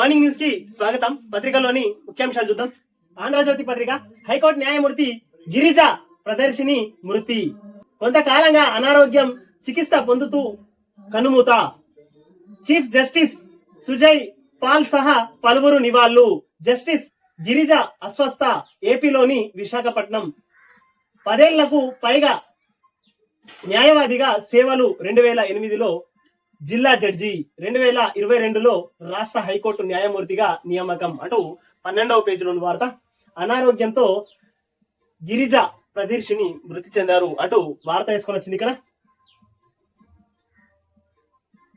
Morning న్యూస్కి స్వాగతం. పత్రికలోని ముఖ్యాంశాలు చూద్దాం. ఆంధ్రజ్యోతి పత్రిక హైకోర్టు న్యాయమూర్తి గిరిజ ప్రదర్శిని మృతి. కొంతకాలంగా అనారోగ్యం చికిత్స పొందుతూ కనుమూత. చీఫ్ జస్టిస్ సుజయ్ పాల్ సహా పలువురు నివాళులు. జస్టిస్ గిరిజ అస్వస్థ ఏపీలోని విశాఖపట్నం. పదేళ్ళకు పైగా న్యాయవాదిగా సేవలు రెండు వేల ఎనిమిదిలో జిల్లా జడ్జి రెండు వేల ఇరవై రెండులో రాష్ట్ర హైకోర్టు న్యాయమూర్తిగా నియామకం. అంటూ పన్నెండవ పేజీలో వార్త అనారోగ్యంతో గిరిజ ప్రదర్శిని మృతి చెందారు అటు వార్త వేసుకొని వచ్చింది ఇక్కడ.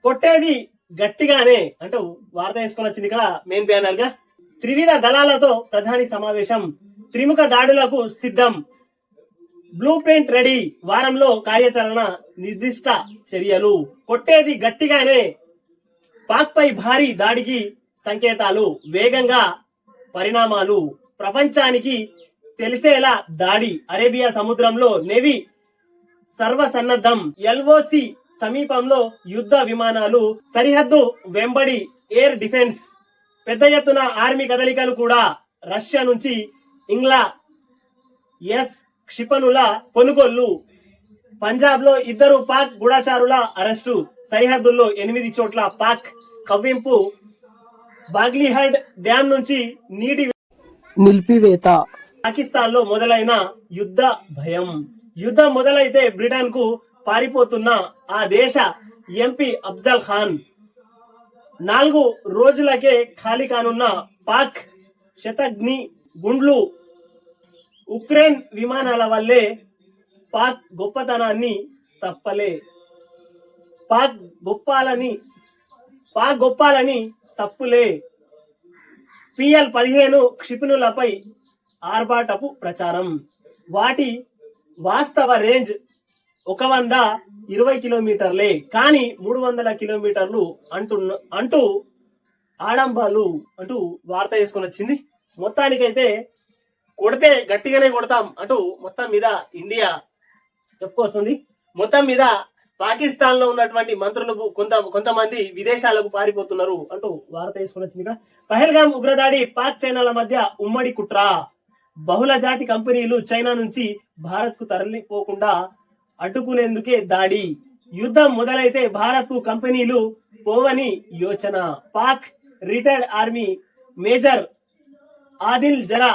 కొట్టేది గట్టిగానే అంటూ వార్త వేసుకొని వచ్చింది ఇక్కడ మెయిన్ బ్యానర్గా త్రివిధ దళాలతో ప్రధాని సమావేశం త్రిముఖ దాడులకు సిద్ధం బ్లూ ప్రింట్ రెడీ వారంలో కార్యాచరణ నిర్దిష్ట చర్యలు. కొట్టేది గట్టిగానే పాక్ పై భారీ దాడికి సంకేతాలు. వేగంగా పరిణామాలు. ప్రపంచానికి తెలిసేలా దాడి. అరేబియా సముద్రంలో నేవీ సర్వసన్నద్ధం. ఎల్ఓసి సమీపంలో యుద్ధ విమానాలు. సరిహద్దు వెంబడి ఎయిర్ డిఫెన్స్. పెద్ద ఎత్తున ఆర్మీ కదలికలు కూడా రష్యా నుంచి ఇంగ్లా ఎస్ క్షిపణుల కొనుగోళ్ళు. పంజాబ్లో ఇద్దరు పాక్ గూఢచారుల అరెస్టు. సరిహద్దుల్లో ఎనిమిది చోట్ల పాక్ కవ్వింపు. బాగ్లీహెడ్ డ్యాం నుంచి నీటి నిలిపివేత. పాకిస్తాన్లో మొదలైన యుద్ధ భయం. యుద్ధం మొదలైతే బ్రిటన్కు పారిపోతున్న ఆ దేశ ఎంపీ అఫ్జల్ ఖాన్. నాలుగు రోజులకే ఖాళీ కానున్న పాక్ శతగ్ని గుండ్లు ఉక్రెయిన్ విమానాల వల్లే పాక్ గొప్పతనాన్ని తప్పలే. పాక్ గొప్పాలని పాక్ గొప్పాలని తప్పులే. పిఎల్ పదిహేను క్షిపణులపై ఆర్భాటపు ప్రచారం. వాటి వాస్తవ రేంజ్ ఒక వంద ఇరవై కిలోమీటర్లే. కానీ మూడు వందల కిలోమీటర్లు అంటున్న అంటూ ఆడంబాలు అంటూ వార్త వేసుకొని వచ్చింది. మొత్తానికైతే కొడితే గట్టిగానే కొడతాం అంటూ మొత్తం మీద ఇండియా చెప్పుకొస్తుంది. మొత్తం మీద పాకిస్తాన్లో ఉన్నటువంటి మంత్రులు కొంత కొంతమంది విదేశాలకు పారిపోతున్నారు అంటూ వార్త వేసుకుని వచ్చింది ఇక్కడ. పహల్గాం ఉగ్రదాడి పాక్ చైనాల మధ్య ఉమ్మడి కుట్ర. బహుళ జాతి కంపెనీలు చైనా నుంచి భారత్కు తరలిపోకుండా అడ్డుకునేందుకే దాడి. యుద్ధం మొదలైతే భారత్కు కంపెనీలు పోవని యోచన. Pak retired army major Adil జరా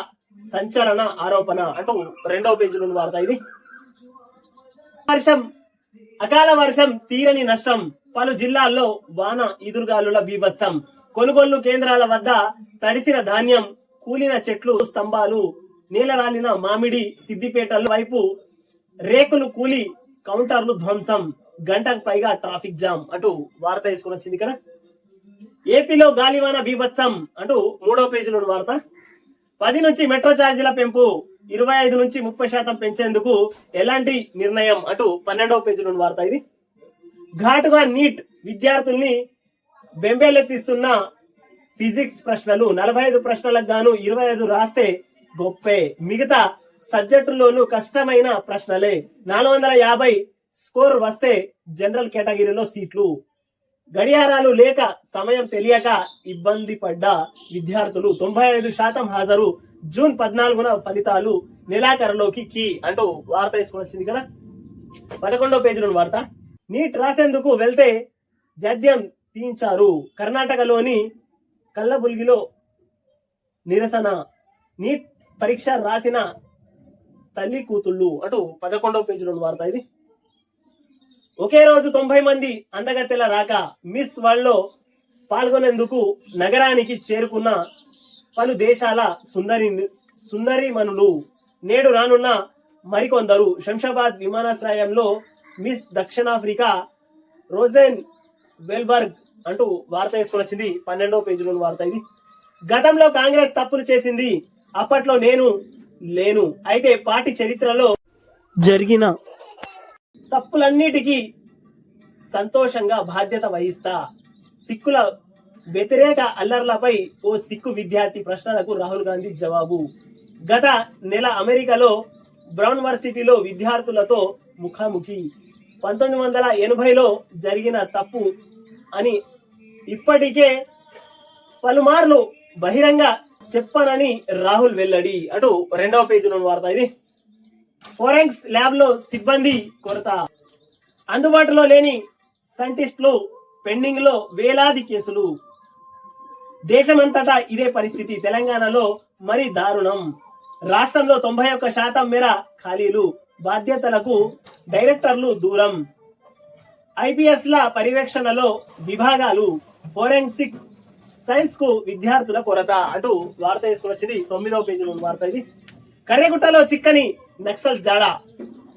సంచలన ఆరోపణ అంటూ రెండవ పేజీలో ఉన్న వార్త ఇది. వర్షం అకాల వర్షం తీరని నష్టం. పలు జిల్లాల్లో వాన ఎదురుగాలుల బీభత్సం. కొనుగోళ్ళు కేంద్రాల వద్ద తడిసిన ధాన్యం కూలిన చెట్లు స్తంభాలు నీలరాలిన మామిడి సిద్దిపేటల వైపు రేకులు కూలి కౌంటర్లు ధ్వంసం. గంటకు పైగా ట్రాఫిక్ జామ్ అంటూ వార్త వేసుకుని వచ్చింది ఇక్కడ. ఏపీలో గాలివాన బీభత్సం అంటూ మూడో పేజీలో వార్త. పది నుంచి మెట్రో ఛార్జీల పెంపు ఇరవై ఐదు నుంచి ముప్పై శాతం పెంచేందుకు ఎలాంటి నిర్ణయం అటు పన్నెండవ పేజీ నుండి వార్త ఇది. ఘాటుగా నీట్ విద్యార్థుల్ని బెంబేలెత్తిస్తున్న ఫిజిక్స్ ప్రశ్నలు నలభై ఐదు ప్రశ్నలకు గాను ఇరవై ఐదు రాస్తే గొప్పే. మిగతా సబ్జెక్టుల్లోనూ కష్టమైన ప్రశ్నలే. నాలుగు వందల యాభై స్కోర్ వస్తే జనరల్ కేటగిరీలో సీట్లు. గడియారాలు లేక సమయం తెలియక ఇబ్బంది పడ్డ విద్యార్థులు తొంభై ఐదు శాతం హాజరు. జూన్ పద్నాలుగున ఫలితాలు నెలాఖరులోకి కీ అంటూ వార్త తీసుకుని వచ్చింది కదా. పదకొండో పేజీలో వార్త. నీట్ రాసేందుకు వెళ్తే జద్యం తీయించారు. కర్ణాటకలోని కల్లబుల్గిలో నిరసన. నీట్ పరీక్ష రాసిన తల్లి కూతుళ్ళు అటు పదకొండవ పేజీలో వార్త ఇది. ఒకే రోజు తొంభై మంది అందగత్తెల రాక మిస్ వరల్డ్లో పాల్గొనేందుకు నగరానికి చేరుకున్న పలు దేశాల సుందరి సుందరిమణులు. నేడు రానున్న మరికొందరు శంషాబాద్ విమానాశ్రయంలో మిస్ దక్షిణాఫ్రికా రోజెన్ వెల్బర్గ్ అంటూ వార్త వేసుకొని వచ్చింది. పన్నెండవ పేజీలోని వార్త ఇది. గతంలో కాంగ్రెస్ తప్పులు చేసింది. అప్పట్లో నేను లేను. అయితే పార్టీ చరిత్రలో జరిగిన తప్పులన్నిటికీ సంతోషంగా బాధ్యత వహిస్తా. సిక్కుల వ్యతిరేక అల్లర్లపై ఓ సిక్కు విద్యార్థి ప్రశ్నలకు రాహుల్ గాంధీ జవాబు. గత నెల అమెరికాలో బ్రౌన్ వర్సిటీలో విద్యార్థులతో ముఖాముఖి. పంతొమ్మిది వందల ఎనభైలో జరిగిన తప్పు అని ఇప్పటికే పలుమార్లు బహిరంగ చెప్పనని రాహుల్ వెల్లడి. అటు రెండవ పేజీలో వార్త ఇది. ఫోరెన్స్ ల్యాబ్లో సిబ్బంది కొరత. అందుబాటులో లేని సైంటిస్టులు పెండింగ్లో వేలాది కేసులు. దేశమంతటా ఇదే పరిస్థితి తెలంగాణలో మరి దారుణం. రాష్ట్రంలో తొంభై ఒక్క శాతం మేర ఖాళీలు బాధ్యతలకు డైరెక్టర్లు దూరం. ఐపీఎస్ ల పర్యవేక్షణలో విభాగాలు ఫోరెన్సిక్ సైన్స్కు విద్యార్థుల కొరత. అటు వార్త తీసుకుని వచ్చింది తొమ్మిదవ పేజీలో వార్త ఇది. కర్రెగుట్టలో చిక్కని నక్సల్ జాడ.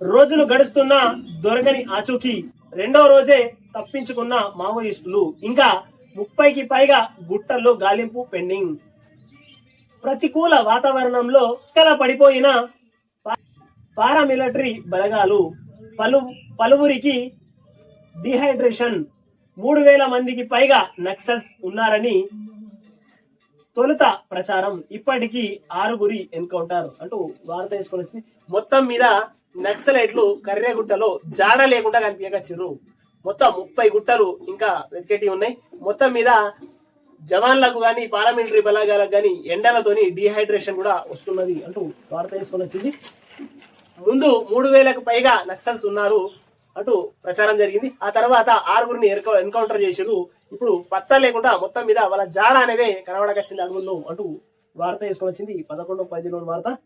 రోజులు గడుస్తున్న దొరకని ఆచూకీ రెండవ రోజే తప్పించుకున్న మావోయిస్టులు. ఇంకా ముప్పైకి పైగా గుట్టల్లో గాలింపు పెండింగ్. ప్రతికూల వాతావరణంలో కల పడిపోయిన పారామిలిటరీ బలగాలు. పలు పలువురికి డిహైడ్రేషన్. మూడు వేల మందికి పైగా నక్సల్స్ ఉన్నారని తొలుత ప్రచారం ఇప్పటికీ ఆరుగురి ఎన్కౌంటర్ అంటూ వార్త వేసుకొని వచ్చింది. మొత్తం మీద నక్సలైట్లు కర్రెగుట్టలో జాడ లేకుండా కనిపించగచ్చిర్రు మొత్తం ముప్పై గుట్టలు ఇంకా వెతికేటి ఉన్నాయి. మొత్తం మీద జవాన్లకు కానీ పార్లమెంటరీ బలగాలకు కానీ ఎండలతోని డిహైడ్రేషన్ కూడా వస్తున్నది అంటూ వార్త వేసుకొని వచ్చింది. ముందు మూడు వేలకు పైగా నక్సల్స్ ఉన్నారు. అటు ప్రచారం జరిగింది. ఆ తర్వాత ఆరుగురిని ఎన్కౌంటర్ చేశారు ఇప్పుడు పత్తా లేకుండా మొత్తం మీద వాళ్ళ జాడ అనేదే కనబడకొచ్చింది అడుగుల్లో. అంటూ వార్త వేసుకొని వచ్చింది. పదకొండు పదిలో వార్త.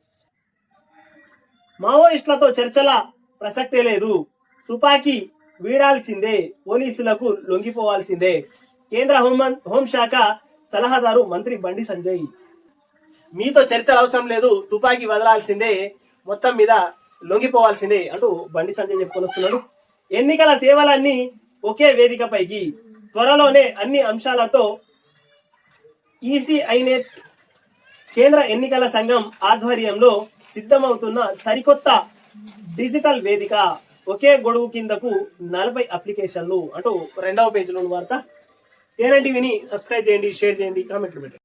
మావోయిస్టులతో చర్చల ప్రసక్తే లేదు. తుపాకీ వీడాల్సిందే. పోలీసులకు లొంగిపోవాల్సిందే. కేంద్ర హోం హోంశాఖ సలహాదారు మంత్రి బండి సంజయ్. మీతో చర్చలు అవసరం లేదు. తుపాకీ వదలాల్సిందే. మొత్తం మీద లొంగిపోవాల్సిందే అంటూ బండి సంజయ్ చెప్పుకొని వస్తున్నాడు ఎన్నికల సేవలన్నీ ఒకే వేదికపైకి. త్వరలోనే అన్ని అంశాలతో ఈసీఐనెట్ కేంద్ర ఎన్నికల సంఘం ఆధ్వర్యంలో సిద్ధమవుతున్న సరికొత్త డిజిటల్ వేదిక ఒకే గొడుగు కిందకు నలభై అప్లికేషన్లు అంటూ రెండవ పేజీలో వార్త. ఏనంటి విని సబ్స్క్రైబ్ చేయండి షేర్ చేయండి కామెంట్లు పెట్టండి.